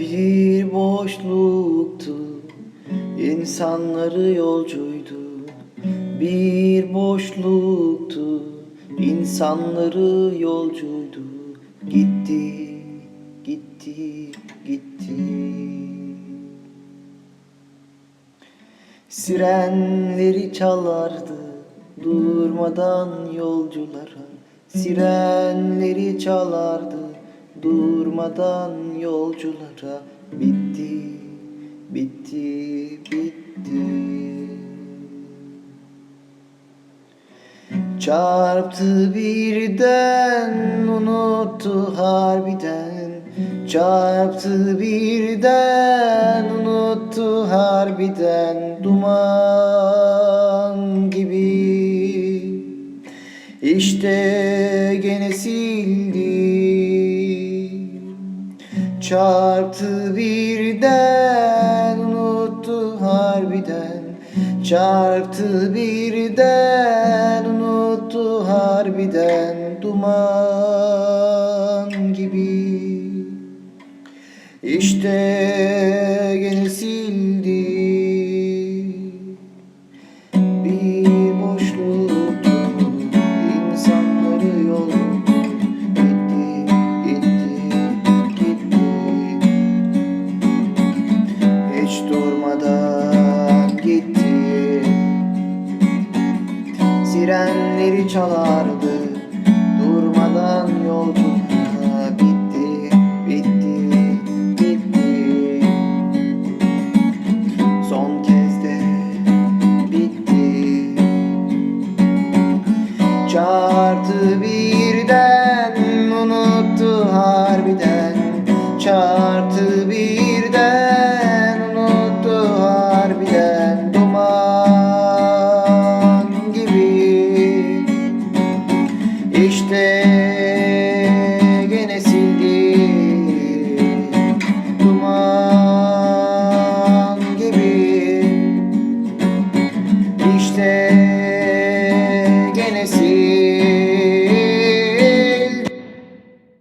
Bir boşluktu. İnsanları yolcuydu. Bir boşluktu. İnsanları yolcuydu. Gitti, gitti, gitti. Sirenleri çalardı durmadan yolculara. Sirenleri çalardı durmadan yolculara Bitti, bitti, bitti. Çarptı birden unuttu harbiden. Çarptı birden unuttu harbiden. Duman gibi. İşte gene sildi Çarptı birden unuttu harbiden. Çarptı birden unuttu harbiden. Duman gibi. İşte gene sildi Sirenleri çalardı. Durmadan yolculuğa bitti, bitti, bitti. Son kez de bitti. Çağırdı birden unuttu harbiden. Çağırdı birden İşte